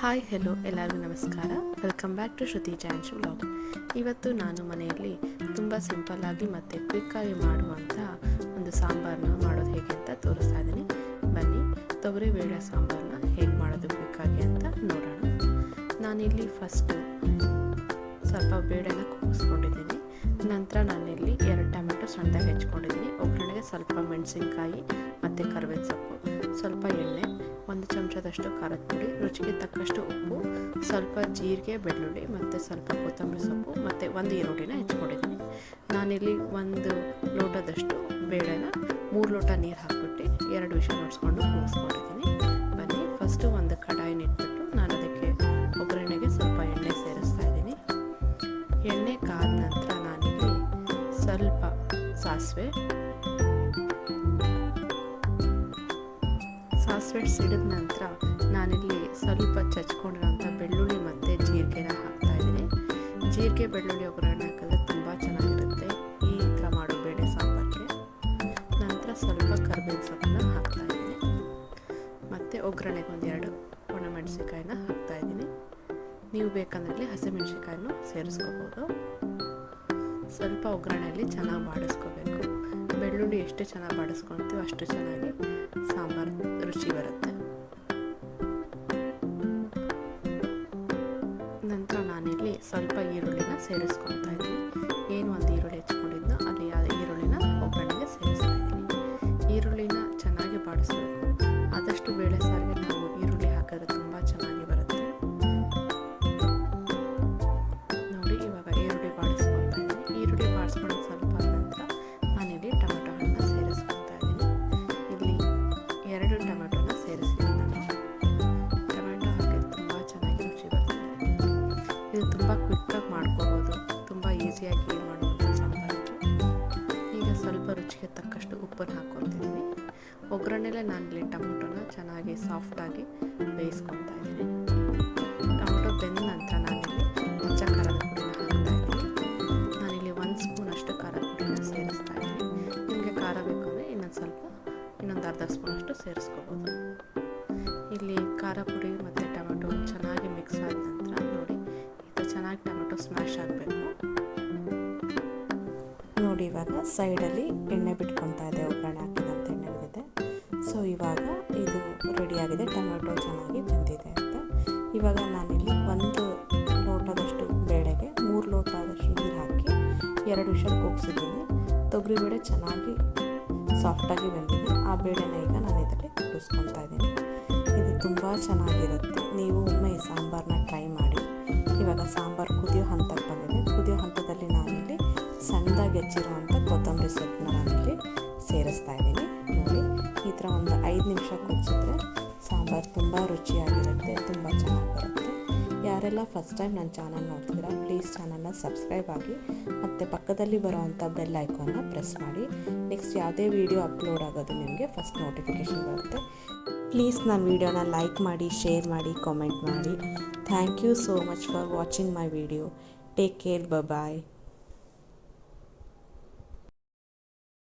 Hi hello ಎಲ್ಲರಿಗೂ ನಮಸ್ಕಾರ. Welcome back to Shruti chance blog ಇವತ್ತು ನಾನು ಮನೆಯಲ್ಲಿ ತುಂಬ ಸಿಂಪಲ್ಲಾಗಿ ಮತ್ತು ಕ್ವಿಕ್ಕಾಗಿ ಮಾಡುವಂಥ ಒಂದು ಸಾಂಬಾರನ್ನ ಮಾಡೋದು ಹೇಗೆ ಅಂತ ತೋರಿಸ್ತಾ ಇದ್ದೀನಿ. ಬನ್ನಿ, ತೊಗರಿ ಬೇಳೆ ಸಾಂಬಾರನ್ನ ಹೇಗೆ ಮಾಡೋದು ಕ್ವಿಕ್ಕಾಗಿ ಅಂತ ನೋಡೋಣ. ನಾನಿಲ್ಲಿ ಫಸ್ಟು ಸ್ವಲ್ಪ ಬೇಳೆನ ಕೂಗಿಸ್ಕೊಂಡಿದ್ದೀನಿ ನಂತರ ನಾನಿಲ್ಲಿ ಎರಡು ಟೊಮೆಟೊ ಸಣ್ಣದಾಗಿ ಹೆಚ್ಕೊಂಡಿದ್ದೀನಿ. ಒಗ್ಗರಣೆಗೆ ಸ್ವಲ್ಪ ಮೆಣಸಿನ್ಕಾಯಿ ಮತ್ತು ಕರ್ಬೇವಿನ ಸೊಪ್ಪು. ಸ್ವಲ್ಪ ಎಣ್ಣೆ ಒಂದು ಚಮಚದಷ್ಟು ಖಾರದ ಪುಡಿ, ರುಚಿಗೆ ತಕ್ಕಷ್ಟು ಉಪ್ಪು, ಸ್ವಲ್ಪ ಜೀರಿಗೆ, ಬೆಳ್ಳುಳ್ಳಿ ಮತ್ತು ಸ್ವಲ್ಪ ಕೊತ್ತಂಬರಿ ಸೊಪ್ಪು ಮತ್ತು ಒಂದು ಈರುಳ್ಳಿನ ಹೆಚ್ಕೊಂಡಿದ್ದೀನಿ. ನಾನಿಲ್ಲಿ ಒಂದು ಲೋಟದಷ್ಟು ಬೇಳೆನ ಮೂರು ಲೋಟ ನೀರು ಹಾಕ್ಬಿಟ್ಟು ಎರಡು ವಿಷಯ ನೋಡಿಸ್ಕೊಂಡು ಕೂಗಿಸ್ಕೊಂಡಿದ್ದೀನಿ ಬನ್ನಿ ಫಸ್ಟು ಒಂದು ಕಡಾಯಿನ ಇಟ್ಬಿಟ್ಟು ನಾನು ಅದಕ್ಕೆ ಒಗ್ಗರಣೆಗೆ ಸ್ವಲ್ಪ ಎಣ್ಣೆ ಸೇರಿಸ್ತಾ ಇದ್ದೀನಿ. ಎಣ್ಣೆ ಕಾದ ನಂತರ ನಾನಿಲ್ಲಿ ಸ್ವಲ್ಪ ಸಾಸಿವೆ ಸಾಸಿವೆ ಸಿಡಿದ ನಂತರ ನಾನಿಲ್ಲಿ ಸ್ವಲ್ಪ ಚಚ್ಕೊಂಡಿರೋಂಥ ಬೆಳ್ಳುಳ್ಳಿ ಮತ್ತು ಜೀರಿಗೆನ ಹಾಕ್ತಾ ಇದ್ದೀನಿ. ಜೀರಿಗೆ, ಬೆಳ್ಳುಳ್ಳಿ ಒಗ್ಗರಣೆ ಹಾಕಿದ್ರೆ ತುಂಬ ಚೆನ್ನಾಗಿರುತ್ತೆ. ಈ ಥರ ಮಾಡೋ ಬೇಳೆ ಸಾಂಬಾರಿಗೆ. ನಂತರ ಸ್ವಲ್ಪ ಕರ್ಬೇವಿನ ಸೊಪ್ಪನ್ನ ಹಾಕ್ತಾ ಇದ್ದೀನಿ. ಮತ್ತು ಒಗ್ಗರಣೆಗೆ ಒಂದೆರಡು ಹಾಕ್ತಾ ಇದ್ದೀನಿ. ನೀವು ಬೇಕಂದ್ರೆ ಹಸಿಮೆಣಸಿನ್ಕಾಯನ್ನು ಸೇರಿಸ್ಕೋಬೋದು. ಸ್ವಲ್ಪ ಒಗ್ಗರಣೆಯಲ್ಲಿ ಚೆನ್ನಾಗಿ ಬಾಡಿಸ್ಕೋಬೇಕು. ಬೆಳ್ಳುಳ್ಳಿ ಎಷ್ಟು ಚೆನ್ನಾಗಿ ಬಡಿಸ್ಕೊಳ್ತೀವಿ ಅಷ್ಟು ಚೆನ್ನಾಗಿ ಸಾಂಬಾರು ರುಚಿ ಬರುತ್ತೆ. ನಂತರ ನಾನಿಲ್ಲಿ ಸ್ವಲ್ಪ ಈರುಳ್ಳಿನ ಸೇರಿಸ್ಕೊತಾ ಇದ್ದೀನಿ. ಕ್ವಿಕ್ಕಾಗಿ ಮಾಡ್ಕೋಬೋದು. ತುಂಬ ಈಸಿಯಾಗಿ ಮಾಡುವಂಥ ಸಾಂಬಾರು ಈಗ ಸ್ವಲ್ಪ ರುಚಿಗೆ ತಕ್ಕಷ್ಟು ಉಪ್ಪನ್ನು ಹಾಕ್ಕೊತಿದ್ದೀನಿ ಒಗ್ಗರಣೆಲೆ ನಾನಿಲ್ಲಿ ಟೊಮೊಟೊನ ಚೆನ್ನಾಗಿ ಸಾಫ್ಟಾಗಿ ಬೇಯಿಸ್ಕೊತಾ ಇದ್ದೀನಿ. ಟೊಮೊಟೊ ಬೆಂದ ನಂತರ ನಾನಿಲ್ಲಿ ಹಚ್ಚ ಖಾರದ ಪುಡಿನ ಹಾಕ್ತಾ ಇದ್ದೀನಿ. ನಾನಿಲ್ಲಿ ಒಂದು ಸ್ಪೂನ್ ಅಷ್ಟು ಖಾರ ಪುಡಿನ ಸೇರಿಸ್ತಾ ಇದ್ದೀನಿ. ನಿಮಗೆ ಖಾರ ಬೇಕು ಅಂದರೆ ಇನ್ನೊಂದು ಸ್ವಲ್ಪ, ಇನ್ನೊಂದು ಅರ್ಧ ಸ್ಪೂನಷ್ಟು ಸೇರಿಸ್ಕೋಬೋದು ಇಲ್ಲಿ ಖಾರ ಪುಡಿ ಮತ್ತು ಟೊಮೆಟೊ ಚೆನ್ನಾಗಿ ಸ್ಮ್ಯಾಶ್ ಆಗಬೇಕು. ನೋಡಿ, ಇವಾಗ ಸೈಡಲ್ಲಿ ಎಣ್ಣೆ ಬಿಟ್ಕೊತಾ ಇದೆ, ಒಗ್ಗರಣೆ ಅಂತ ಎಣ್ಣೆ ಬಿದ್ದಿದೆ ಸೊ ಇವಾಗ ಇದು ರೆಡಿಯಾಗಿದೆ ಟೊಮೆಟೊ ಚೆನ್ನಾಗಿ ಬೆಂದಿದೆ ಅಂತ. ಇವಾಗ ನಾನಿಲ್ಲಿ ಒಂದು ಲೋಟದಷ್ಟು ಬೇಳೆಗೆ, ಮೂರು ಲೋಟದಷ್ಟು ನೀರು ಹಾಕಿ ಎರಡು ವಿಷಲ್ ಕೂಗಿಸಿದ್ದೀನಿ. ತೊಗರಿಬೇಳೆ ಚೆನ್ನಾಗಿ ಸಾಫ್ಟಾಗಿ ಬಂದಿದೆ. ಆ ಬೇಳೆನ ಈಗ ನಾನು ಇದರಲ್ಲಿ ಕೂಡಿಸ್ಕೊತಾ ಇದ್ದೀನಿ. ಇದು ತುಂಬ ಚೆನ್ನಾಗಿರುತ್ತೆ. ನೀವು ಒಮ್ಮೆ ಈ ಸಾಂಬಾರನ್ನ ಟ್ರೈ ಮಾಡಿ ಇವಾಗ ಸಾಂಬಾರು ಕುದಿಯೋ ಹಂತಕ್ಕೆ ಬಂದಿದೆ. ಕುದಿಯೋ ಹಂತದಲ್ಲಿ ನಾನಿಲ್ಲಿ ಸಣ್ಣದಾಗಿ ಹೆಚ್ಚಿರುವಂಥ ಕೊತ್ತಂಬರಿ ಸೊಪ್ಪನ್ನ ನಾನಿಲ್ಲಿ ಸೇರಿಸ್ತಾ ಇದ್ದೀನಿ. ನೋಡಿ, ಈ ಥರ ಒಂದು ಐದು ನಿಮಿಷ ಕುದಿಸಿದ್ರೆ ಸಾಂಬಾರು ತುಂಬ ರುಚಿಯಾಗಿರುತ್ತೆ, ತುಂಬ ಚೆನ್ನಾಗಿ ಬರುತ್ತೆ. ಯಾರೆಲ್ಲ ಫಸ್ಟ್ ಟೈಮ್ ನನ್ನ ಚಾನಲ್ ನೋಡ್ತಿದ್ದೀರಾ, ಪ್ಲೀಸ್ ಚಾನಲ್ನ ಸಬ್ಸ್ಕ್ರೈಬ್ ಆಗಿ ಮತ್ತು ಪಕ್ಕದಲ್ಲಿ ಬರೋವಂಥ ಬೆಲ್ ಐಕಾನ್ನ ಪ್ರೆಸ್ ಮಾಡಿ. ನೆಕ್ಸ್ಟ್ ಯಾವುದೇ ವೀಡಿಯೋ ಅಪ್ಲೋಡ್ ಆಗೋದು ನಿಮಗೆ ಫಸ್ಟ್ ನೋಟಿಫಿಕೇಷನ್ ಬರುತ್ತೆ. ಪ್ಲೀಸ್ ನನ್ನ ವೀಡಿಯೋನ ಲೈಕ್ ಮಾಡಿ ಶೇರ್ ಮಾಡಿ ಕಾಮೆಂಟ್ ಮಾಡಿ. Thank you so much for watching my video take care bye